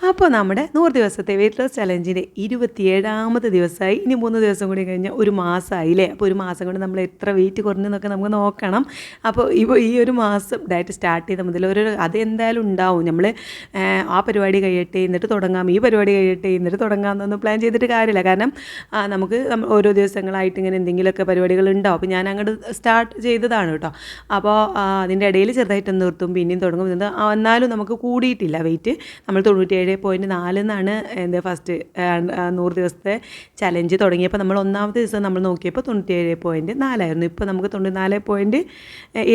അപ്പോൾ നമ്മുടെ നൂറ് ദിവസത്തെ വെയിറ്റ് ലോസ് ചലഞ്ചിന്റെ ഇരുപത്തിയേഴാമത്തെ ദിവസമായി. ഇനി മൂന്ന് ദിവസം കൂടി കഴിഞ്ഞാൽ ഒരു മാസമായില്ലേ? അപ്പോൾ ഒരു മാസം കൊണ്ട് നമ്മൾ എത്ര വെയിറ്റ് കുറഞ്ഞെന്നൊക്കെ നമുക്ക് നോക്കണം. അപ്പോൾ ഇപ്പോൾ ഈ ഒരു മാസം ഡയറ്റ് സ്റ്റാർട്ട് ചെയ്ത മുതൽ ഒരു അതെന്തായാലും ഉണ്ടാവും. നമ്മൾ ആ പരിപാടി കഴിയട്ടെ എന്നിട്ട് തുടങ്ങാം. ഈ പരിപാടി കഴിയട്ടെ എന്നിട്ട് തുടങ്ങാം എന്നൊന്നും പ്ലാൻ ചെയ്തിട്ട് കാര്യമില്ല. കാരണം നമുക്ക് ഓരോ ദിവസങ്ങളായിട്ട് ഇങ്ങനെ എന്തെങ്കിലുമൊക്കെ പരിപാടികൾ ഉണ്ടാവും. അപ്പോൾ ഞാൻ അങ്ങോട്ട് സ്റ്റാർട്ട് ചെയ്തതാണ് കേട്ടോ. അപ്പോൾ അതിന്റെ ഇടയിൽ ചെറുതായിട്ട് നിർത്തും. പിന്നെയും തുടങ്ങും. എന്നാലും നമുക്ക് കൂടിയിട്ടില്ല വെയിറ്റ് നമ്മൾ തൊണ്ണൂറ്റിയേഴ് പോയിന്റ് നാല് എന്നാണ് എന്താ ഫസ്റ്റ് നൂറ് ദിവസത്തെ ചലഞ്ച് തുടങ്ങിയപ്പോൾ നമ്മൾ ഒന്നാമത്തെ ദിവസം നമ്മൾ നോക്കിയപ്പോൾ തൊണ്ണൂറ്റിയേഴ് പോയിന്റ് നാലായിരുന്നു ഇപ്പോൾ നമുക്ക് തൊണ്ണൂറ്റിനാല് പോയിന്റ്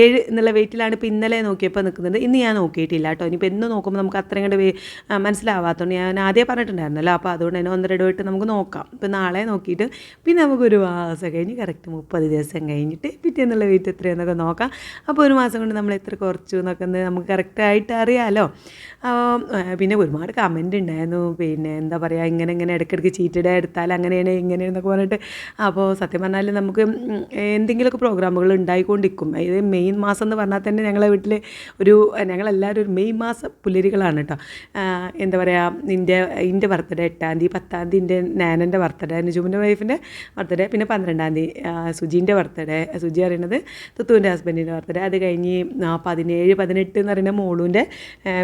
ഏഴ് എന്നുള്ള വെയിറ്റിലാണ് ഇപ്പോൾ ഇന്നലെ നോക്കിയപ്പോൾ നിൽക്കുന്നത്. ഇന്ന് ഞാൻ നോക്കിയിട്ടില്ല കേട്ടോ. ഇനിയിപ്പോൾ എന്ന് നോക്കുമ്പോൾ നമുക്ക് അത്രയും കൂടെ മനസ്സിലാവാത്തതുകൊണ്ട് ഞാൻ ആദ്യം പറഞ്ഞിട്ടുണ്ടായിരുന്നല്ലോ. അപ്പോൾ അതുകൊണ്ട് തന്നെ ഒന്നര ഇടവിട്ട് നമുക്ക് നോക്കാം. ഇപ്പോൾ നാളെ നോക്കിയിട്ട് പിന്നെ നമുക്കൊരു മാസം കഴിഞ്ഞ് കറക്റ്റ് മുപ്പത് ദിവസം കഴിഞ്ഞിട്ട് പിറ്റേന്നുള്ള വെയിറ്റ് എത്രയെന്നൊക്കെ നോക്കാം. അപ്പോൾ ഒരു മാസം കൊണ്ട് നമ്മൾ എത്ര കുറച്ചു എന്നൊക്കെ നമുക്ക് കറക്റ്റായിട്ട് അറിയാമല്ലോ പിന്നെ ഒരുപാട് കമന്റ് ഉണ്ടായിരുന്നു. പിന്നെ എന്താ പറയുക ഇങ്ങനെ ഇങ്ങനെ ഇടയ്ക്കിടയ്ക്ക് ചീറ്റഡ് എടുത്താൽ അങ്ങനെയാണ് ഇങ്ങനെയെന്നൊക്കെ പറഞ്ഞിട്ട്. അപ്പോൾ സത്യം പറഞ്ഞാൽ നമുക്ക് എന്തെങ്കിലുമൊക്കെ പ്രോഗ്രാമുകൾ ഉണ്ടായിക്കൊണ്ടിരിക്കും. ഇത് മെയ് മാസം എന്ന് പറഞ്ഞാൽ തന്നെ ഞങ്ങളെ വീട്ടിൽ ഒരു ഞങ്ങളെല്ലാവരും ഒരു മെയ് മാസ പുലരികളാണ് കേട്ടോ എന്താ പറയുക എന്റെ എന്റെ ബർത്ത്ഡേ എട്ടാം തീയതി പത്താം തീയതി എന്റെ നാനന്റെ ബർത്ത്ഡേ നിജുമിന്റെ വൈഫിന്റെ ബർത്ത്ഡേ പിന്നെ പന്ത്രണ്ടാം തീയതി സുജീന്റെ ബർത്ത്ഡേ സുജി അറിയണത് തുത്തുവിന്റെ ഹസ്ബൻഡിന്റെ ബർത്ത്ഡേ അത് കഴിഞ്ഞ് പതിനേഴ് പതിനെട്ട് എന്ന് പറയുന്ന മോളൂന്റെ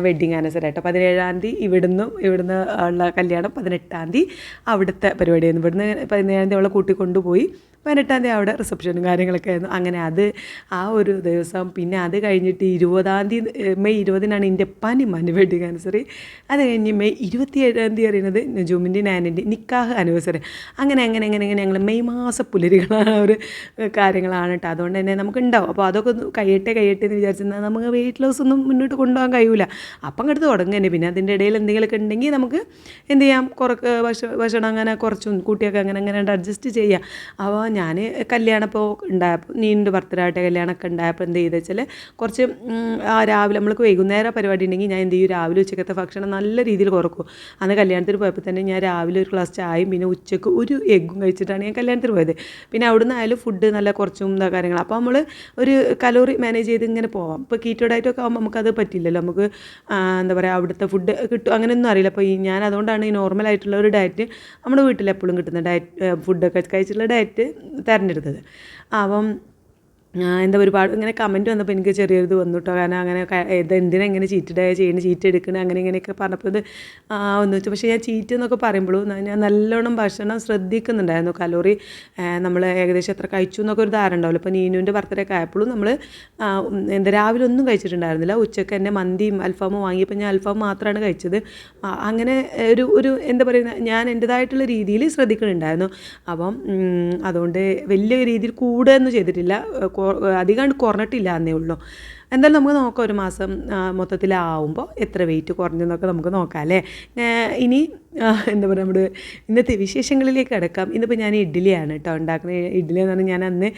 വെഡ്ഡിങ് ആനിവേഴ്സറി കേട്ടോ പതിനേഴാം തീയതി ഇവിടുന്ന് ഇവിടുന്ന് ഉള്ള കല്യാണം പതിനെട്ടാം തീയതി അവിടുത്തെ പരിപാടിയായിരുന്നു. ഇവിടുന്ന് പതിനേഴാം തീയതി അവളെ കൂട്ടിക്കൊണ്ടുപോയി. പതിനെട്ടാം തീയതി അവിടെ റിസപ്ഷനും കാര്യങ്ങളൊക്കെ ആയിരുന്നു. അങ്ങനെ അത് ആ ഒരു ദിവസം പിന്നെ അത് കഴിഞ്ഞിട്ട് ഇരുപതാം തീയതി മെയ് ഇരുപതിനാണ് എന്റെ പനി ഉമ്മാന്റെ വെഡിങ് ആനിവേഴ്സറി അത് കഴിഞ്ഞ് മെയ് ഇരുപത്തിയേഴാം തീയതി അറിയുന്നത് നജൂമിന്റെ നാനിന്റെ നിക്കാഹ് ആനിവേഴ്സറി അങ്ങനെ അങ്ങനെ അങ്ങനെ അങ്ങനെ ഞങ്ങൾ മെയ് മാസ പുലരികളാണ് ഒരു കാര്യങ്ങളാണ് കേട്ടോ. അതുകൊണ്ട് തന്നെ നമുക്ക് ഉണ്ടാവും അപ്പോൾ അതൊക്കെ ഒന്ന് കഴിയട്ടെ കഴിയട്ടെ എന്ന് വിചാരിച്ചാൽ നമുക്ക് വെയിറ്റ് ലോസ് ഒന്നും മുന്നോട്ട് കൊണ്ടുപോകാൻ കഴിയില്ല അപ്പം അങ്ങോട്ട് തുടങ്ങുക തന്നെ. പിന്നെ അതിന്റെ ഇടയിൽ എന്തെങ്കിലുമൊക്കെ ഉണ്ടെങ്കിൽ നമുക്ക് എന്ത് ചെയ്യാം? കുറക്ക് ഭക്ഷണം അങ്ങനെ കുറച്ചും കൂട്ടിയൊക്കെ അങ്ങനെ അങ്ങനെ അഡ്ജസ്റ്റ് ചെയ്യാം. അപ്പോൾ ഞാൻ കല്യാണം ഇപ്പോൾ ഉണ്ടായപ്പോൾ നീണ്ട് ബർത്ത്ഡേ ആയിട്ട് കല്യാണമൊക്കെ ഉണ്ടായപ്പോൾ എന്ത് ചെയ്തെന്ന് വെച്ചാൽ കുറച്ച് രാവിലെ നമ്മൾക്ക് വൈകുന്നേരം പരിപാടി ഉണ്ടെങ്കിൽ ഞാൻ എന്ത് ചെയ്യും? രാവിലെ ഉച്ചക്കത്തെ ഭക്ഷണം നല്ല രീതിയിൽ കുറക്കും. അന്ന് കല്യാണത്തിന് പോയപ്പോൾ തന്നെ ഞാൻ രാവിലെ ഒരു ഗ്ലാസ് ചായയും പിന്നെ ഉച്ചയ്ക്ക് ഒരു എഗ്ഗും കഴിച്ചിട്ടാണ് ഞാൻ കല്യാണത്തിന് പോയത്. പിന്നെ അവിടുന്ന് ആയാലും ഫുഡ് നല്ല കുറച്ചും കാര്യങ്ങൾ അപ്പോൾ നമ്മൾ ഒരു കലോറി മാനേജ് ചെയ്ത് ഇങ്ങനെ പോവാം. ഇപ്പോൾ കീറ്റോ ഡയറ്റൊക്കെ ആകുമ്പോൾ നമുക്കത് പറ്റില്ലല്ലോ. നമുക്ക് എന്താ പറയുക അവിടുത്തെ ഫുഡ് കിട്ടും. അങ്ങനെയൊന്നും അറിയില്ല. അപ്പോൾ ഈ ഞാൻ അതുകൊണ്ടാണ് ഈ നോർമൽ ആയിട്ടുള്ള ഒരു ഡയറ്റ് നമ്മുടെ വീട്ടിൽ എപ്പോഴും കിട്ടുന്ന ഡയറ്റ് ഫുഡൊക്കെ കഴിച്ചിട്ടുള്ള ഡയറ്റ് തിരഞ്ഞെടുത്തത് അപ്പം എന്താ ഒരുപാട് ഇങ്ങനെ കമന്റ് വന്നപ്പോൾ എനിക്ക് ചെറിയൊരിത് വന്നു കേട്ടോ കാരണം അങ്ങനെ എന്തിനാ ഇങ്ങനെ ചീറ്റഡായ ചെയ്യുന്നത് ചീറ്റ് എടുക്കണത് അങ്ങനെ ഇങ്ങനെയൊക്കെ പറഞ്ഞപ്പോൾ ഇത് ഒന്ന് വെച്ചു. പക്ഷേ ഞാൻ ചീറ്റ് എന്നൊക്കെ പറയുമ്പോഴും ഞാൻ നല്ലോണം ഭക്ഷണം ശ്രദ്ധിക്കുന്നുണ്ടായിരുന്നു. കലോറി നമ്മൾ ഏകദേശം എത്ര കഴിച്ചു എന്നൊക്കെ ഒരു ധാരണ ഉണ്ടാവില്ല. ഇപ്പോൾ നീനുവിന്റെ ബർത്ത്ഡേ ഒക്കെ ആയപ്പോഴും നമ്മൾ എന്താ രാവിലെ ഒന്നും കഴിച്ചിട്ടുണ്ടായിരുന്നില്ല. ഉച്ചയ്ക്ക് എന്റെ മന്തിയും അൽഫാമും വാങ്ങിയപ്പോൾ ഞാൻ അൽഫാം മാത്രമാണ് കഴിച്ചത്. അങ്ങനെ ഒരു ഒരു എന്താ പറയുക ഞാൻ എന്റെതായിട്ടുള്ള രീതിയിൽ ശ്രദ്ധിക്കുന്നുണ്ടായിരുന്നു അപ്പം അതുകൊണ്ട് വലിയ രീതിയിൽ കൂടുകയൊന്നും ചെയ്തിട്ടില്ല. അധികം കുറഞ്ഞിട്ടില്ല എന്നേ ഉള്ളൂ. എന്തായാലും നമുക്ക് നോക്കാം ഒരു മാസം മൊത്തത്തിലാവുമ്പോൾ എത്ര വെയിറ്റ് കുറഞ്ഞെന്നൊക്കെ നമുക്ക് നോക്കാം അല്ലേ? ഇനി എന്താ പറയുക നമ്മുടെ ഇന്നത്തെ വിശേഷങ്ങളിലേക്ക് കിടക്കാം. ഇന്നിപ്പോൾ ഞാൻ ഇഡ്ഡലിയാണ് കേട്ടോ ഉണ്ടാക്കുന്ന ഇഡ്ഡലി എന്ന് പറഞ്ഞാൽ ഞാൻ അന്ന്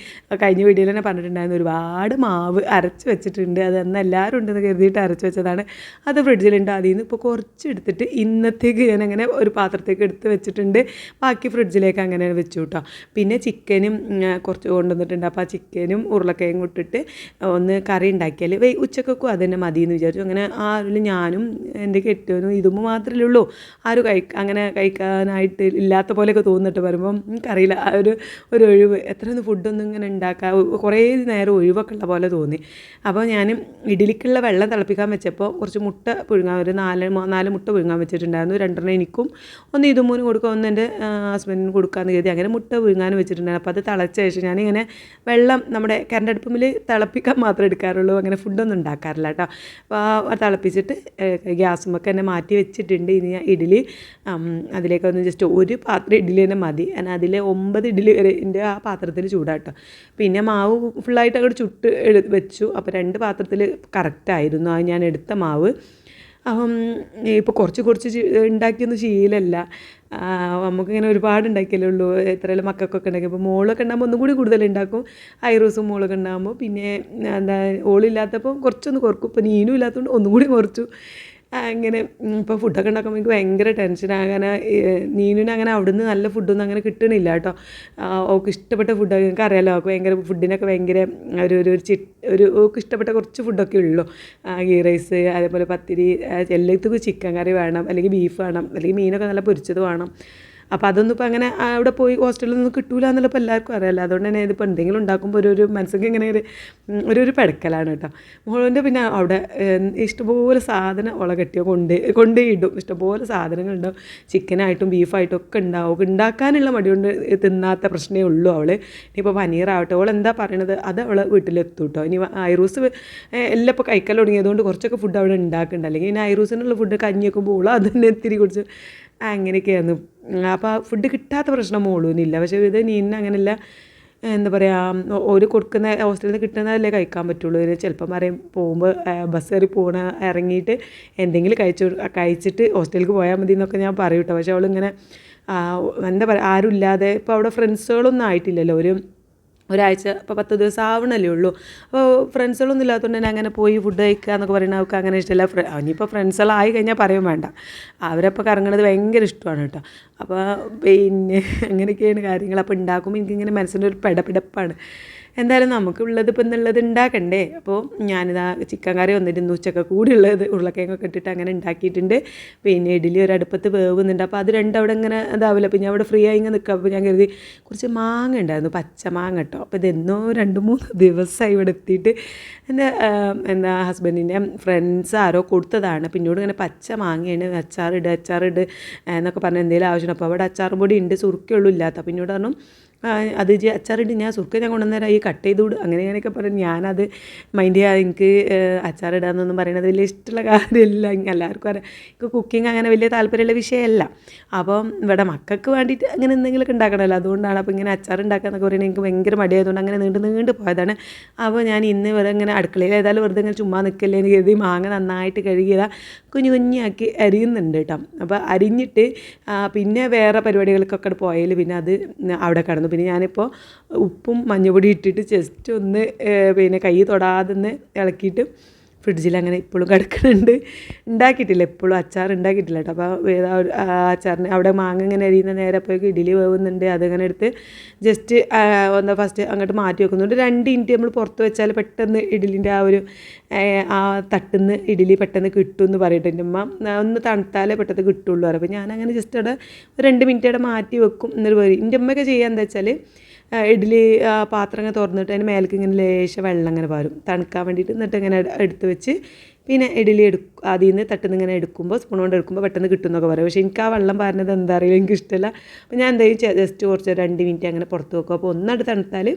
കഴിഞ്ഞ വീഡിയോയിൽ തന്നെ പറഞ്ഞിട്ടുണ്ടായിരുന്നു. ഒരുപാട് മാവ് അരച്ച് വെച്ചിട്ടുണ്ട്. അത് അന്ന് എല്ലാവരും ഉണ്ടെന്ന് കരുതിയിട്ട് അരച്ച് വെച്ചതാണ്. അത് ഫ്രിഡ്ജിലുണ്ട്. അതിൽ നിന്ന് ഇപ്പോൾ കുറച്ച് എടുത്തിട്ട് ഇന്നത്തേക്ക് ഞാൻ അങ്ങനെ ഒരു പാത്രത്തേക്ക് എടുത്ത് വെച്ചിട്ടുണ്ട്. ബാക്കി ഫ്രിഡ്ജിലേക്ക് അങ്ങനെ വെച്ചു കേട്ടോ പിന്നെ ചിക്കനും കുറച്ച് കൊണ്ടുവന്നിട്ടുണ്ട്. അപ്പോൾ ആ ചിക്കനും ഉരുളക്കയും ഇട്ടിട്ട് ഒന്ന് കറി ഉണ്ടാക്കിയാൽ ഉച്ചക്കൊക്കെ അത് തന്നെ മതി എന്ന് വിചാരിച്ചു. അങ്ങനെ ആരും ഞാനും എന്റെ കെട്ടിയവനും ഇതുമ്പോൾ മാത്രമേ ഉള്ളൂ. ആരും കഴി അങ്ങനെ കഴിക്കാനായിട്ട് ഇല്ലാത്ത പോലെയൊക്കെ തോന്നിട്ട് വരുമ്പം. എനിക്കറിയില്ല ഒരു ഒരു ഒഴിവ് എത്രയൊന്നും ഫുഡൊന്നും ഇങ്ങനെ ഉണ്ടാക്കാൻ കുറേ നേരം ഒഴിവൊക്കെ ഉള്ള പോലെ തോന്നി. അപ്പോൾ ഞാൻ ഇഡലിക്കുള്ള വെള്ളം തിളപ്പിക്കാൻ വെച്ചപ്പോൾ കുറച്ച് മുട്ട പുഴുങ്ങാൻ ഒരു നാല് നാല് മുട്ട പുഴുങ്ങാൻ വെച്ചിട്ടുണ്ടായിരുന്നു. രണ്ടെണ്ണം എനിക്കും ഒന്ന് ഇതും മൂന്നും കൊടുക്കുക ഒന്ന് എന്റെ ഹസ്ബൻഡിന് കൊടുക്കാമെന്ന് കരുതി. അങ്ങനെ മുട്ട പുഴുങ്ങാൻ വെച്ചിട്ടുണ്ടായിരുന്നു. അപ്പോൾ അത് തിളച്ച ശേഷം ഞാനിങ്ങനെ വെള്ളം നമ്മുടെ കറണ്ട് അടുപ്പിൽ തിളപ്പിക്കാൻ മാത്രമേ എടുക്കാറുള്ളൂ. അങ്ങനെ ഫുഡൊന്നും ഉണ്ടാക്കാറില്ല കേട്ടോ. അപ്പോൾ തിളപ്പിച്ചിട്ട് ഗ്യാസുമൊക്കെ എന്നെ മാറ്റി വെച്ചിട്ടുണ്ട്. ഇനി ഞാൻ ഇഡ്ഡലി ഉം, അതിലേക്ക് ഒന്ന് ജസ്റ്റ് ഒരു പാത്രം ഇഡ്ഡലി തന്നെ മതി. കാരണം അതിൽ ഒമ്പത് ഇഡ്ഡലി എന്റെ ആ പാത്രത്തിൽ ചൂടാട്ടോ. പിന്നെ മാവ് ഫുള്ളായിട്ട് അങ്ങോട്ട് ചുട്ട് എടു വെച്ചു. അപ്പോൾ രണ്ട് പാത്രത്തിൽ കറക്റ്റായിരുന്നു ആ ഞാൻ എടുത്ത മാവ്. അപ്പം ഇപ്പോൾ കുറച്ച് കുറച്ച് ഉണ്ടാക്കിയൊന്നും ശീലമല്ല നമുക്കിങ്ങനെ ഒരുപാട് ഉണ്ടാക്കിയല്ലേ ഉള്ളൂ. എത്രയെല്ലാം മക്കൾക്കൊക്കെ ഉണ്ടാക്കി അപ്പോൾ മോളൊക്കെ ഉണ്ടാകുമ്പോൾ ഒന്നും കൂടി കൂടുതൽ ഉണ്ടാക്കും ഐറോസും മോളൊക്കെ ഉണ്ടാകുമ്പോൾ പിന്നെ എന്താ ഓളില്ലാത്തപ്പോൾ കുറച്ചൊന്ന് കുറക്കും. ഇപ്പോൾ നീനും ഇല്ലാത്തതുകൊണ്ട് ഒന്നും കൂടി കുറച്ചു. അങ്ങനെ ഇപ്പോൾ ഫുഡൊക്കെ ഉണ്ടാക്കുമ്പോൾ എനിക്ക് ഭയങ്കര ടെൻഷൻ അങ്ങനെ നീനുവിന് അങ്ങനെ അവിടുന്ന് നല്ല ഫുഡൊന്നും അങ്ങനെ കിട്ടണില്ല കേട്ടോ. ഓൾക്ക് ഇഷ്ടപ്പെട്ട ഫുഡ് നിങ്ങൾക്ക് അറിയാലോ അവൾക്ക് ഭയങ്കര ഫുഡിനൊക്കെ ഭയങ്കര ഒരു ഒരു ചി ഒരു ഓൾക്ക് ഇഷ്ടപ്പെട്ട കുറച്ച് ഫുഡൊക്കെ ഉള്ളൂ. ഗീ റൈസ് അതേപോലെ പത്തിരി എല്ലാത്തും ചിക്കൻ കറി വേണം അല്ലെങ്കിൽ ബീഫ് വേണം അല്ലെങ്കിൽ മീനൊക്കെ നല്ല പൊരിച്ചത് വേണം. അപ്പോൾ അതൊന്നും ഇപ്പോൾ അങ്ങനെ അവിടെ പോയി ഹോസ്റ്റലിൽ നിന്ന് കിട്ടൂല എന്നുള്ളപ്പോൾ എല്ലാവർക്കും അറിയാമല്ലോ അതുകൊണ്ട് തന്നെ ഇതിപ്പോൾ എന്തെങ്കിലും ഉണ്ടാക്കുമ്പോൾ ഒരു ഒരു മനസ്സിലേക്ക് ഇങ്ങനെ ഒരു ഒരു ഒരു പെടക്കലാണ് കേട്ടോ. മോളിന്റെ പിന്നെ അവിടെ ഇഷ്ടംപോലെ സാധനം ഉള കെട്ടിയോ കൊണ്ട് കൊണ്ടേയിടും ഇഷ്ടംപോലെ സാധനങ്ങളുണ്ടാവും. ചിക്കനായിട്ടും ബീഫായിട്ടും ഒക്കെ ഉണ്ടാവും. ഉണ്ടാക്കാനുള്ള മടി കൊണ്ട് തിന്നാത്ത പ്രശ്നമേ ഉള്ളൂ അവൾ ഇനിയിപ്പോൾ പനീറാവട്ടെ. അവൾ എന്താ പറയണത്? അത് അവൾ വീട്ടിലെത്തും കേട്ടോ ഇനി ഐറൂസ് എല്ലാം ഇപ്പോൾ കഴിക്കാൻ തുടങ്ങിയതുകൊണ്ട് കുറച്ചൊക്കെ ഫുഡ് അവിടെ ഉണ്ടാക്കുന്നുണ്ട് അല്ലെങ്കിൽ ഇനി ഐറൂസിനുള്ള ഫുഡ് കഞ്ഞിയൊക്കെ പോളോ അത് തന്നെ ഇത്തിരി കുടിച്ച് അങ്ങനെയൊക്കെയായിരുന്നു. അപ്പോൾ ആ ഫുഡ് കിട്ടാത്ത പ്രശ്നം മോളൂനില്ല പക്ഷേ ഇത് നീന അങ്ങനെയല്ല എന്താ പറയുക ഒരു കൊടുക്കുന്ന ഹോസ്റ്റലിൽ നിന്ന് കിട്ടുന്നതല്ലേ കഴിക്കാൻ പറ്റുള്ളൂ. ഒരു ചിലപ്പം പറയും പോകുമ്പോൾ ബസ് കയറി പോകണ ഇറങ്ങിയിട്ട് എന്തെങ്കിലും കഴിച്ചു കഴിച്ചിട്ട് ഹോസ്റ്റലിലേക്ക് പോയാൽ മതി എന്നൊക്കെ ഞാൻ പറയും പക്ഷേ അവളിങ്ങനെ എന്താ പറയുക ആരും ഇല്ലാതെ ഇപ്പോൾ അവിടെ ഫ്രണ്ട്സുകളൊന്നും ആയിട്ടില്ലല്ലോ. ഒരു ഒരാഴ്ച ഇപ്പോൾ പത്ത് ദിവസം ആവണല്ലേ ഉള്ളൂ. അപ്പോൾ ഫ്രണ്ട്സുകളൊന്നും ഇല്ലാത്തതുകൊണ്ട് തന്നെ അങ്ങനെ പോയി ഫുഡ് കഴിക്കുക എന്നൊക്കെ പറയുന്നത് അവർക്ക് അങ്ങനെ ഇഷ്ടമല്ല ഇനിയിപ്പോൾ ഫ്രണ്ട്സുകളായി കഴിഞ്ഞാൽ പറയും വേണ്ട. അവരപ്പോൾ കറങ്ങണത് ഭയങ്കര ഇഷ്ടമാണ് കേട്ടോ. അപ്പോൾ പിന്നെ അങ്ങനെയൊക്കെയാണ് കാര്യങ്ങൾ അപ്പോൾ ഉണ്ടാക്കുമ്പോൾ എനിക്കിങ്ങനെ മനസ്സിന്റെ ഒരു പിടപിടപ്പാണ്. എന്തായാലും നമുക്കുള്ളത് ഇപ്പം എന്നുള്ളത് ഉണ്ടാക്കണ്ടേ? അപ്പോൾ ഞാനിതാ ചിക്കൻ കറി വന്നിട്ടുണ്ട് ഉച്ചക്ക കൂടി ഉള്ളത് ഉരുളക്കിഴങ്ങൊക്കെ ഇട്ടിട്ട് അങ്ങനെ ഉണ്ടാക്കിയിട്ടുണ്ട്. പിന്നെ ഇഡ്ഡലി ഒരു അടുപ്പത്ത് വേവുന്നുണ്ട്. അപ്പോൾ അത് രണ്ടും അവിടെ ഇങ്ങനെ ഇതാവില്ല. ഞാൻ അവിടെ ഫ്രീ ആയി ഇങ്ങനെ നിൽക്കാം അപ്പോൾ ഞാൻ കരുതി കുറച്ച് മാങ്ങ ഉണ്ടായിരുന്നു പച്ച മാങ്ങ കേട്ടോ. അപ്പോൾ ഇതെന്നോ രണ്ട് മൂന്ന് ദിവസമായി ഇവിടെ എത്തിയിട്ട് എന്റെ എന്താ ഹസ്ബൻഡിന്റെ ഫ്രണ്ട്സ് ആരോ കൊടുത്തതാണ്. പിന്നോട് ഇങ്ങനെ പച്ച മാങ്ങയാണ്. അച്ചാറിട് അച്ചാറിട് എന്നൊക്കെ പറഞ്ഞ് എന്തെങ്കിലും ആവശ്യമാണ് അപ്പോൾ അവിടെ അച്ചാറും പൊടി ഉണ്ട് സുറുക്കുള്ളൂ ഇല്ലാത്ത. പിന്നോട് പറഞ്ഞു അത് അച്ചാറിട്ട് ഞാൻ സുർക്ക ഞാൻ കൊണ്ടുവന്നേരം ഈ കട്ട് ചെയ്ത് വിടും അങ്ങനെ അങ്ങനെയൊക്കെ പറഞ്ഞു ഞാനത് മൈൻഡ് ചെയ്യാം എനിക്ക് അച്ചാറിടാന്നൊന്നും പറയണത് വലിയ ഇഷ്ടമുള്ള കാര്യമില്ല. എല്ലാവർക്കും അറിയാം. എനിക്ക് കുക്കിംഗ് അങ്ങനെ വലിയ താല്പര്യമുള്ള വിഷയമല്ല. അപ്പം ഇവിടെ മക്കൾക്ക് വേണ്ടിയിട്ട് അങ്ങനെ എന്തെങ്കിലുമൊക്കെ ഉണ്ടാക്കണമല്ലോ. അതുകൊണ്ടാണ് അപ്പോൾ ഇങ്ങനെ അച്ചാർ ഉണ്ടാക്കാന്നൊക്കെ പറയുന്നത് എനിക്ക് ഭയങ്കര മടിയായതുകൊണ്ട് അങ്ങനെ നീണ്ട് നീണ്ട് പോയതാണ്. അപ്പോൾ ഞാൻ ഇന്ന് ഇവിടെ ഇങ്ങനെ അടുക്കളയിൽ ഏതായാലും വെറുതെ ഇങ്ങനെ ചുമ്മാ നിൽക്കല്ലേ എന്ന് കരുതി മാങ്ങ നന്നായിട്ട് കഴുകിയതാ കുഞ്ഞു കുഞ്ഞാക്കി അരിയുന്നുണ്ട് കേട്ടോ. അപ്പോൾ അരിഞ്ഞിട്ട് പിന്നെ വേറെ പരിപാടികൾക്കൊക്കെ പോയാൽ പിന്നെ അത് അവിടെ കിടന്നു. പിന്നെ ഞാനിപ്പോൾ ഉപ്പും മഞ്ഞൾപ്പൊടി ഇട്ടിട്ട് ജസ്റ്റ് ഒന്ന് പിന്നെ കൈ തൊടാതെ ഒന്ന് ഇളക്കിയിട്ട് ഫ്രിഡ്ജിൽ അങ്ങനെ ഇപ്പോഴും കിടക്കുന്നുണ്ട് ഉണ്ടാക്കിയിട്ടില്ല എപ്പോഴും അച്ചാർ ഉണ്ടാക്കിയിട്ടില്ല കേട്ടോ അപ്പോൾ ഏതാ അച്ചാറിന് അവിടെ മാങ്ങ ഇങ്ങനെ അരിയുന്ന നേരെ പോയി ഇഡ്ഡലി വേവുന്നുണ്ട്. അതിങ്ങനെ എടുത്ത് ജസ്റ്റ് ഒന്ന് ഫസ്റ്റ് അങ്ങോട്ട് മാറ്റി വെക്കുന്നുണ്ട്. രണ്ട് മിനിറ്റ് നമ്മൾ പുറത്ത് വെച്ചാൽ പെട്ടെന്ന് ഇഡ്ഡലിന്റെ ആ ഒരു ആ തട്ടുന്ന ഇഡ്ഡലി പെട്ടെന്ന് കിട്ടും എന്ന് പറയട്ടെ എന്റെ അമ്മ ഒന്ന് തണുത്താലേ പെട്ടെന്ന് കിട്ടുള്ളൂ. അപ്പോൾ ഞാനങ്ങനെ ജസ്റ്റ് അവിടെ രണ്ട് മിനിറ്റ് അവിടെ മാറ്റി വെക്കും. എന്നൊരു പറയും എന്റെ അമ്മയൊക്കെ ചെയ്യുക എന്താ വെച്ചാൽ ഇഡ്ഡലി പാത്രം തുറന്നിട്ട് അതിന് മേലേക്ക് ഇങ്ങനെ ലേശം വെള്ളം അങ്ങനെ പാരും തണുക്കാൻ വേണ്ടിയിട്ട് എന്നിട്ട് ഇങ്ങനെ എടുത്ത് വെച്ച് പിന്നെ ഇഡ്ഡലി എടുക്കും അതിൽ നിന്ന് തട്ടുന്ന ഇങ്ങനെ എടുക്കുമ്പോൾ സ്പൂൺ കൊണ്ട് എടുക്കുമ്പോൾ പെട്ടെന്ന് കിട്ടും എന്നൊക്കെ പറയും. പക്ഷേ എനിക്ക് ആ വെള്ളം പാരുന്നത് എന്താ അറിയില്ല എനിക്ക് ഇഷ്ടമല്ല. അപ്പോൾ ഞാൻ എന്തെങ്കിലും ജസ്റ്റ് കുറച്ച് രണ്ട് മിനിറ്റ് അങ്ങനെ പുറത്ത് വെക്കും. അപ്പോൾ ഒന്നടുത്ത് തണുത്താൽ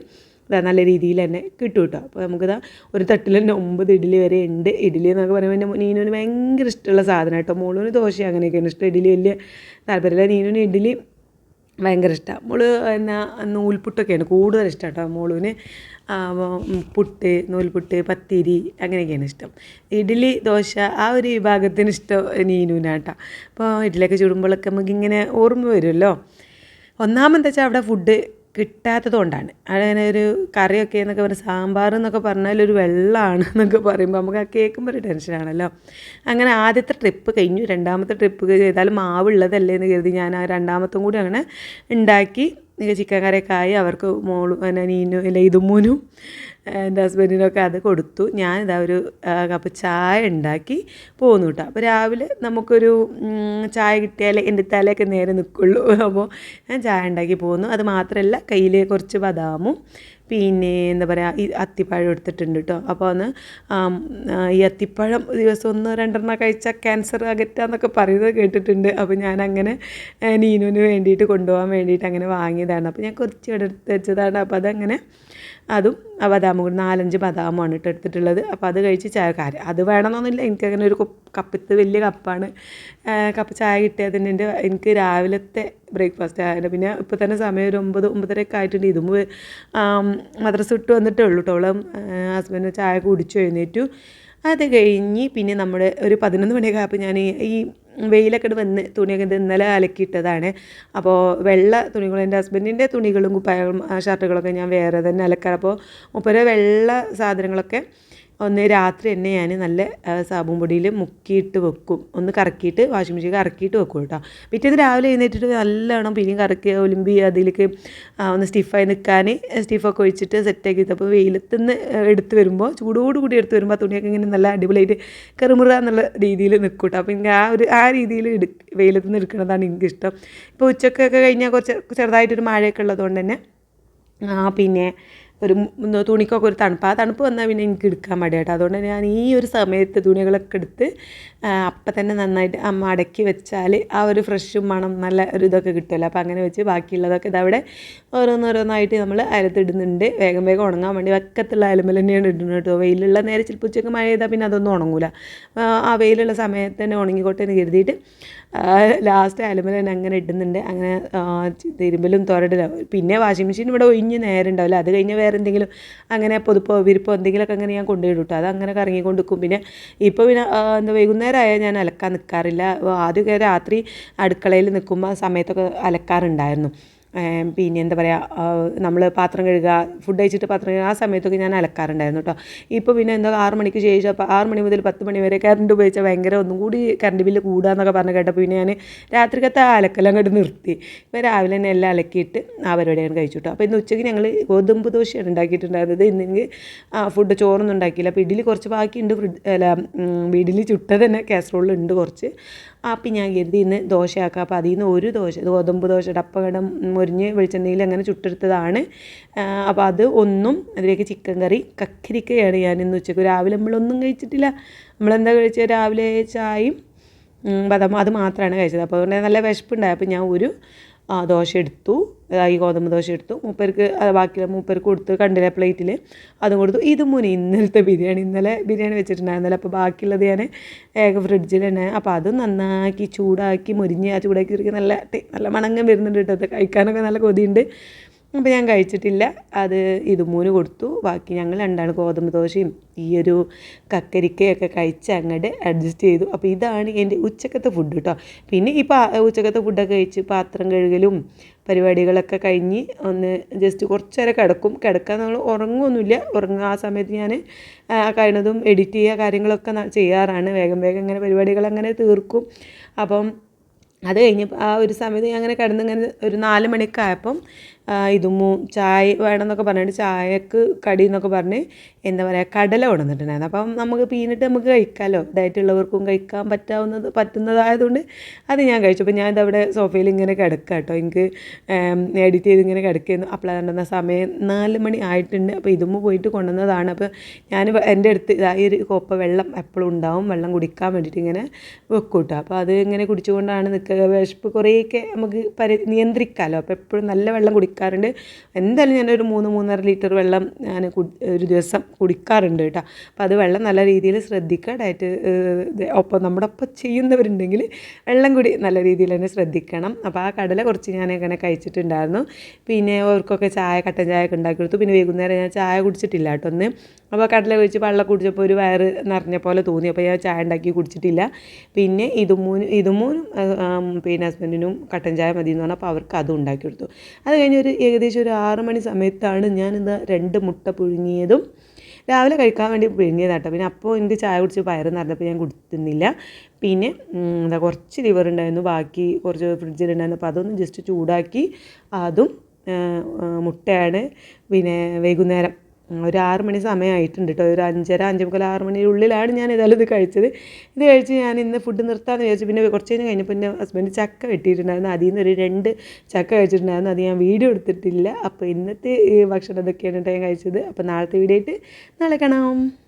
ഇതാ നല്ല രീതിയിൽ തന്നെ കിട്ടും കേട്ടോ. അപ്പോൾ നമുക്കിതാ ഒരു തട്ടിൽ തന്നെ ഒമ്പത് ഇഡ്ഡലി വരെ ഉണ്ട്. ഇഡ്ഡലി എന്നൊക്കെ പറയുമ്പോൾ എന്റെ നീനുവിന് ഭയങ്കര ഇഷ്ടമുള്ള സാധനം കേട്ടോ. മോളൂന് ദോശ അങ്ങനെയൊക്കെയാണ് ഇഷ്ടം. ഇഡ്ഡലി വലിയ താല്പര്യമില്ല. നീനുവിന് ഇഡ്ഡലി ഭയങ്കര ഇഷ്ടമാണ് മോൾ എന്നാ നൂൽപുട്ടൊക്കെയാണ് കൂടുതൽ ഇഷ്ടം കേട്ടോ മോളുവിന് പുട്ട് നൂൽപുട്ട് പത്തിരി അങ്ങനെയൊക്കെയാണ് ഇഷ്ടം. ഇഡ്ഡലി ദോശ ആ ഒരു വിഭാഗത്തിന് ഇഷ്ടം നീനുവിനാട്ടോ. അപ്പോൾ ഇഡ്ഡലിയൊക്കെ ചുടുമ്പോഴൊക്കെ നമുക്കിങ്ങനെ ഓർമ്മ വരുമല്ലോ. ഒന്നാമതെന്ന് വെച്ചാൽ അവിടെ ഫുഡ് കിട്ടാത്തത് കൊണ്ടാണ് അങ്ങനെ ഒരു കറിയൊക്കെ എന്നൊക്കെ പറഞ്ഞാൽ സാമ്പാർ എന്നൊക്കെ പറഞ്ഞാൽ ഒരു വെള്ളമാണ് എന്നൊക്കെ പറയുമ്പോൾ നമുക്ക് ആ കേൾക്കുമ്പോൾ ഒരു ടെൻഷനാണല്ലോ അങ്ങനെ ആദ്യത്തെ ട്രിപ്പ് കഴിഞ്ഞു. രണ്ടാമത്തെ ട്രിപ്പ് ചെയ്താലും മാവുള്ളതല്ലേ എന്ന് കരുതി ഞാൻ ആ രണ്ടാമത്തും കൂടി അങ്ങനെ ഉണ്ടാക്കി. ചിക്കൻ കറിയൊക്കെ ആയി. അവർക്ക് മോളും പിന്നെ നീനും അല്ല ഇതുമൂനും എന്റെ ഹസ്ബൻഡിനൊക്കെ അത് കൊടുത്തു. ഞാനിതാ ഒരു കപ്പ് ചായ ഉണ്ടാക്കി പോന്നു കേട്ടോ. അപ്പോൾ രാവിലെ നമുക്കൊരു ചായ കിട്ടിയാലേ എന്റെ തലയൊക്കെ നേരെ നിൽക്കുള്ളൂ. അപ്പോൾ ഞാൻ ചായ ഉണ്ടാക്കി പോന്നു. അത് മാത്രമല്ല കയ്യിൽ കുറച്ച് ബദാമും പിന്നെ എന്താ പറയുക ഈ അത്തിപ്പഴം എടുത്തിട്ടുണ്ട് കേട്ടോ. അപ്പോൾ ഒന്ന് ഈ അത്തിപ്പഴം ദിവസം ഒന്ന് രണ്ടെണ്ണം കഴിച്ചാൽ ക്യാൻസർ അകറ്റാന്നൊക്കെ പറയുന്നത് കേട്ടിട്ടുണ്ട്. അപ്പോൾ ഞാൻ അങ്ങനെ നീനുവിന് വേണ്ടിയിട്ട് കൊണ്ടുപോകാൻ വേണ്ടിയിട്ട് അങ്ങനെ വാങ്ങിയതാണ്. അപ്പോൾ ഞാൻ കുറച്ച് എടുത്ത് വെച്ചതാണ്. അപ്പോൾ അതങ്ങനെ അതും ആ ബദാമും കൂടി നാലഞ്ച് ബദാമാണ് ഇട്ട് എടുത്തിട്ടുള്ളത്. അപ്പോൾ അത് കഴിച്ച് ചായ കാര്യം അത് വേണമെന്നൊന്നുമില്ല. എനിക്കങ്ങനെ ഒരു കപ്പിത്ത് വലിയ കപ്പാണ്. കപ്പ് ചായ കിട്ടിയതിന് എന്റെ എനിക്ക് രാവിലത്തെ ബ്രേക്ക്ഫാസ്റ്റ് ആയാലും പിന്നെ ഇപ്പോൾ തന്നെ സമയം ഒരു ഒമ്പത് ഒമ്പതരയൊക്കെ ആയിട്ടുണ്ട്. ഇതും മദ്രസ വിട്ട് വന്നിട്ടേ ഉള്ളൂ കേട്ടോ. ഹസ്ബൻഡ് ചായ കുടിച്ചു എഴുന്നേറ്റു. അത് കഴിഞ്ഞ് പിന്നെ നമ്മൾ ഒരു പതിനൊന്ന് മണിയൊക്കെ ആയപ്പോൾ ഞാൻ ഈ വെയിലൊക്കെ വന്ന് തുണിയൊക്കെ ഇന്നലെ അലക്കിയിട്ടതാണ്. അപ്പോൾ വെള്ള തുണികൾ എന്റെ ഹസ്ബൻഡിന്റെ തുണികളും ഷർട്ടുകളൊക്കെ ഞാൻ വേറെ തന്നെ അലക്കാറ്. അപ്പോൾ മുപ്പര വെള്ള സാധനങ്ങളൊക്കെ ഒന്ന് രാത്രി തന്നെ ഞാൻ നല്ല സാബുൻ പൊടിയിൽ മുക്കിയിട്ട് വെക്കും. ഒന്ന് കറക്കിയിട്ട് വാഷിംഗ് മെഷീൻ കറക്കിയിട്ട് വെക്കും കേട്ടോ. പിറ്റേന്ന് രാവിലെ എഴുന്നേറ്റിട്ട് നല്ലോണം പിന്നെയും കറക്കി ഒലിമ്പി അതിലേക്ക് ഒന്ന് സ്റ്റിഫായി നിൽക്കാൻ സ്റ്റിഫൊക്കെ ഒഴിച്ചിട്ട് സെറ്റാക്കി അപ്പോൾ വെയിലത്ത് നിന്ന് എടുത്ത് വരുമ്പോൾ ചൂടോട് കൂടി എടുത്ത് വരുമ്പോൾ തുണിയൊക്കെ ഇങ്ങനെ നല്ല അടിപൊളിയായിട്ട് കറുമുറ എന്നുള്ള രീതിയിൽ നിൽക്കും കേട്ടോ. അപ്പോൾ എനിക്ക് ആ ഒരു ആ രീതിയിൽ വെയിലത്ത് നിന്ന് എടുക്കുന്നതാണ് എനിക്കിഷ്ടം. ഇപ്പോൾ ഉച്ചക്കൊക്കെ കഴിഞ്ഞാൽ കുറച്ച് ചെറുതായിട്ടൊരു മഴയൊക്കെ ഉള്ളതുകൊണ്ട് തന്നെ പിന്നെ ഒരു തുണിക്കൊക്കെ ഒരു തണുപ്പ്. ആ തണുപ്പ് വന്നാൽ പിന്നെ എനിക്ക് എടുക്കാൻ മടിയാട്ടോ. അതുകൊണ്ട് ഞാൻ ഈ ഒരു സമയത്ത് തുണികളൊക്കെ എടുത്ത് അപ്പം തന്നെ നന്നായിട്ട് അമ്മ അടക്കി വെച്ചാൽ ആ ഒരു ഫ്രഷും മണം നല്ല ഒരു ഇതൊക്കെ കിട്ടുമല്ലോ. അപ്പോൾ അങ്ങനെ വെച്ച് ബാക്കിയുള്ളതൊക്കെ ഇതവിടെ ഓരോന്നോരോന്നായിട്ട് നമ്മൾ അയലത്തിടുന്നുണ്ട് വേഗം വേഗം ഉണങ്ങാൻ വേണ്ടി വെക്കത്തുള്ള അലമ്പൽ തന്നെയാണ് ഇടുന്നത് കേട്ടോ. വെയിലുള്ള നേരെ ചിലപ്പോൾ ഉച്ചയ്ക്ക് മഴ ചെയ്താൽ പിന്നെ അതൊന്നും ഉണങ്ങൂല. ആ, വെയിലുള്ള സമയത്ത് തന്നെ ഉണങ്ങിക്കോട്ടെ എന്ന് കരുതിയിട്ട് ലാസ്റ്റ് അലമ്പൽ തന്നെ അങ്ങനെ ഇടുന്നുണ്ട്. അങ്ങനെ തിരുമ്പലും തോരടില്ല പിന്നെ വാഷിംഗ് മെഷീൻ ഇവിടെ ഒഴിഞ്ഞ് നേരം ഉണ്ടാവില്ല. അത് കഴിഞ്ഞ് എന്തെങ്കിലും അങ്ങനെ പൊതുപ്പോ വിരിപ്പോ എന്തെങ്കിലുമൊക്കെ അങ്ങനെ ഞാൻ കൊണ്ടുപോയി അത് അങ്ങനെ കറങ്ങിക്കൊണ്ടിരിക്കും. പിന്നെ ഇപ്പോൾ പിന്നെ എന്താ വൈകുന്നേരം ആയാൽ ഞാൻ അലക്കാൻ നിൽക്കാറില്ല ആദ്യമൊക്കെ രാത്രി അടുക്കളയിൽ നിൽക്കുമ്പോൾ സമയത്തൊക്കെ അലക്കാറുണ്ടായിരുന്നു. പിന്നെ എന്താ പറയുക നമ്മൾ പാത്രം കഴുകുക ഫുഡ് കഴിച്ചിട്ട് പാത്രം കഴുകുക ആ സമയത്തൊക്കെ ഞാൻ അലക്കാറുണ്ടായിരുന്നു കേട്ടോ ഇപ്പോൾ പിന്നെ എന്താ ആറ് മണിക്ക് ശേഷം ആറ് മണി മുതൽ പത്ത് മണി വരെ കറണ്ട് ഉപയോഗിച്ചാൽ ഭയങ്കര ഒന്നും കൂടി കറണ്ട് ബില്ല് കൂടുക എന്നൊക്കെ പറഞ്ഞ് കേട്ടപ്പോൾ പിന്നെ ഞാൻ രാത്രിക്കത്തെ അലക്കെല്ലാം അങ്ങോട്ട് നിർത്തി. ഇപ്പോൾ രാവിലെ തന്നെ എല്ലാം അലക്കിയിട്ട് ആ കഴിച്ചു കേട്ടോ അപ്പോൾ ഇന്ന് ഉച്ചയ്ക്ക് ഞങ്ങൾ ഗോതമ്പ് ദോശയാണ് ഉണ്ടാക്കിയിട്ടുണ്ടായിരുന്നത്. ഇന്നെങ്കിൽ ഫുഡ് ചോറൊന്നും ഉണ്ടാക്കിയില്ല. അപ്പോൾ ഇഡ്ഡലി കുറച്ച് ബാക്കിയുണ്ട് ഫ്രിഡ് അല്ല ഇഡ്ഡലി ചുട്ടത് തന്നെ കാസറോളിലുണ്ട് കുറച്ച്. അപ്പം ഞാൻ കരുതി ഇന്ന് ദോശയാക്കാം. അപ്പോൾ അതിൽ നിന്ന് ഒരു ദോശ ഗോതമ്പ് ദോശ ഡപ്പകടം മുരിഞ്ഞ് വെളിച്ചെണ്ണയിൽ അങ്ങനെ ചുട്ടെടുത്തതാണ്. അപ്പോൾ അത് ഒന്നും അതിലേക്ക് ചിക്കൻ കറി കക്കിരിക്കയാണ് ഞാൻ ഇന്ന് ഉച്ചയ്ക്ക്. രാവിലെ നമ്മളൊന്നും കഴിച്ചിട്ടില്ല. നമ്മളെന്താ കഴിച്ചത് രാവിലെ ചായയും ബദാം അത് മാത്രമാണ് കഴിച്ചത്. അപ്പോൾ അതുകൊണ്ട് നല്ല വിശപ്പുണ്ടായി. അപ്പോൾ ഞാൻ ഒരു ദോശ എടുത്തു. ആ, ഈ ഗോതമ്പ് ദോശ എടുത്തു. മൂപ്പർക്ക് ബാക്കി മൂപ്പർക്ക് കൊടുത്ത് കണ്ടില്ല പ്ലേറ്റിൽ അതും കൊടുത്തു. ഇത് മുനി ഇന്നലത്തെ ബിരിയാണി. ഇന്നലെ ബിരിയാണി വെച്ചിട്ടുണ്ടായിരുന്നല്ലോ. അപ്പോൾ ബാക്കിയുള്ളത് ഞാൻ ഏക ഫ്രിഡ്ജിൽ തന്നെ അപ്പോൾ അത് നന്നാക്കി ചൂടാക്കി മുരിഞ്ഞ് ആ ചൂടാക്കി നല്ല നല്ല മണങ്ങം വരുന്നുണ്ട് കേട്ടോ. കഴിക്കാനൊക്കെ നല്ല കൊതിയുണ്ട്. അപ്പോൾ ഞാൻ കഴിച്ചിട്ടില്ല. അത് ഇത് മൂന്ന് കൊടുത്തു. ബാക്കി ഞങ്ങൾ രണ്ടാണ് ഗോതമ്പ് ദോശയും ഈ ഒരു കക്കരിക്കയൊക്കെ കഴിച്ച് അങ്ങോട്ട് അഡ്ജസ്റ്റ് ചെയ്തു. അപ്പോൾ ഇതാണ് എന്റെ ഉച്ചക്കത്തെ ഫുഡ് കേട്ടോ പിന്നെ ഈ പാ ഉച്ചക്കത്തെ ഫുഡൊക്കെ കഴിച്ച് പാത്രം കഴുകലും പരിപാടികളൊക്കെ കഴിഞ്ഞ് ഒന്ന് ജസ്റ്റ് കുറച്ച് നേരം കിടക്കും. കിടക്കാൻ നമ്മൾ ഉറങ്ങുമൊന്നുമില്ല ഉറങ്ങുക ആ സമയത്ത് ഞാൻ കഴിയുന്നതും എഡിറ്റ് ചെയ്യുക കാര്യങ്ങളൊക്കെ ചെയ്യാറാണ്. വേഗം വേഗം ഇങ്ങനെ പരിപാടികൾ അങ്ങനെ തീർക്കും. അപ്പം അത് കഴിഞ്ഞ് ആ ഒരു സമയത്ത് ഞാൻ അങ്ങനെ കിടന്നിങ്ങനെ ഒരു നാല് ആ, ഇതുമൂ ചായ വേണമെന്നൊക്കെ പറഞ്ഞിട്ട് ചായക്ക് കടി എന്നൊക്കെ പറഞ്ഞ് എന്താ പറയുക കടല കൊണ്ടുവന്നിട്ടുണ്ടായിരുന്നു. അപ്പം നമുക്ക് പീനിട്ട് നമുക്ക് കഴിക്കാമല്ലോ ഡയറ്റുള്ളവർക്കും കഴിക്കാൻ പറ്റാവുന്നത് പറ്റുന്നതായതുകൊണ്ട് അത് ഞാൻ കഴിച്ചു. അപ്പോൾ ഞാൻ ഇതവിടെ സോഫയിൽ ഇങ്ങനെ കിടക്കുക കേട്ടോ. എനിക്ക് എഡിറ്റ് ചെയ്ത് ഇങ്ങനെ കിടക്കുന്നു. അപ്ലൈ കണ്ടെന്ന സമയം നാല് മണി ആയിട്ടുണ്ട്. അപ്പോൾ ഇതുമ്മ പോയിട്ട് കൊണ്ടുവന്നതാണ്. അപ്പോൾ ഞാൻ എന്റെ അടുത്ത് ഇതാ ഈ ഒരു കോപ്പ വെള്ളം എപ്പോഴും ഉണ്ടാവും. വെള്ളം കുടിക്കാൻ വേണ്ടിയിട്ട് ഇങ്ങനെ വെക്കൂട്ടോ അപ്പോൾ അത് ഇങ്ങനെ കുടിച്ചുകൊണ്ടാണ് നിൽക്കുക. വിശപ്പ് കുറേയൊക്കെ നമുക്ക് പരി നിയന്ത്രിക്കാമല്ലോ അപ്പോൾ എപ്പോഴും നല്ല വെള്ളം കുടിക്കാറുണ്ട്. എന്തായാലും ഞാനൊരു മൂന്ന് മൂന്നര ലിറ്റർ വെള്ളം ഞാൻ ഒരു ദിവസം കുടിക്കാറുണ്ട് കേട്ടോ. അപ്പോൾ അത് വെള്ളം നല്ല രീതിയിൽ ശ്രദ്ധിക്കുക. ഡയറ്റ് ഒപ്പം നമ്മുടെ ഒപ്പം ചെയ്യുന്നവരുണ്ടെങ്കിൽ വെള്ളം കൂടി നല്ല രീതിയിൽ തന്നെ ശ്രദ്ധിക്കണം. അപ്പോൾ ആ കടല കുറച്ച് ഞാൻ അങ്ങനെ കഴിച്ചിട്ടുണ്ടായിരുന്നു. പിന്നെ അവർക്കൊക്കെ ചായ കട്ടൻ ചായ ഒക്കെ ഉണ്ടാക്കി കൊടുത്തു. പിന്നെ വൈകുന്നേരം ഞാൻ ചായ കുടിച്ചിട്ടില്ല കേട്ടോ ഒന്ന് അപ്പോൾ കടല കഴിച്ച് വെള്ളം കുടിച്ചപ്പോൾ ഒരു വയറ് നിറഞ്ഞ പോലെ തോന്നി. അപ്പോൾ ഞാൻ ചായ ഉണ്ടാക്കി കുടിച്ചിട്ടില്ല. പിന്നെ ഇതുമൂന്നും ഇതുമൂന്നും പിന്നെ ഹസ്ബൻഡിനും കട്ടൻ ചായ മതി എന്ന് പറഞ്ഞപ്പോൾ അവർക്ക് അതും ഉണ്ടാക്കി കൊടുത്തു. അത് കഴിഞ്ഞ് ഒരു ഏകദേശം ഒരു ആറ് മണി സമയത്താണ് ഞാൻ ഇന്ന് രണ്ട് മുട്ട പുഴുങ്ങിയതും രാവിലെ കഴിക്കാൻ വേണ്ടി പിഴിഞ്ഞതാട്ടോ പിന്നെ അപ്പോൾ എനിക്ക് ചായ കുടിച്ച് പയറ് നിറഞ്ഞപ്പോൾ ഞാൻ കുടിക്കുന്നില്ല പിന്നെ എന്താ കുറച്ച് ലിവർ ഉണ്ടായിരുന്നു. ബാക്കി കുറച്ച് ഫ്രിഡ്ജിലുണ്ടായിരുന്നു അപ്പോൾ അതൊന്ന് ജസ്റ്റ് ചൂടാക്കി. അതും മുട്ടയാണ്. പിന്നെ വൈകുന്നേരം ഒരു ആറ് മണി സമയമായിട്ടുണ്ട് കേട്ടോ ഒരു അഞ്ചര അഞ്ച് മുക്കാൽ ആറ് മണിയുള്ളിലാണ് ഞാൻ ഏതായാലും ഇത് കഴിച്ചത്. ഇത് കഴിച്ച് ഞാൻ ഇന്ന് ഫുഡ് നിർത്താമെന്ന് വിചാരിച്ചു. പിന്നെ കുറച്ച് കഴിഞ്ഞ് കഴിഞ്ഞപ്പോൾ എന്റെ ഹസ്ബൻഡ് ചക്ക വെട്ടിയിട്ടുണ്ടായിരുന്നു. അതിൽ നിന്ന് ഒരു രണ്ട് ചക്ക കഴിച്ചിട്ടുണ്ടായിരുന്നു. അത് ഞാൻ വീഡിയോ എടുത്തിട്ടില്ല. അപ്പോൾ ഇന്നത്തെ ഭക്ഷണം ഇതൊക്കെയാണ് കേട്ടോ ഞാൻ കഴിച്ചത്. അപ്പോൾ നാളത്തെ വീഡിയോ ആയിട്ട് നാളെ കാണാം.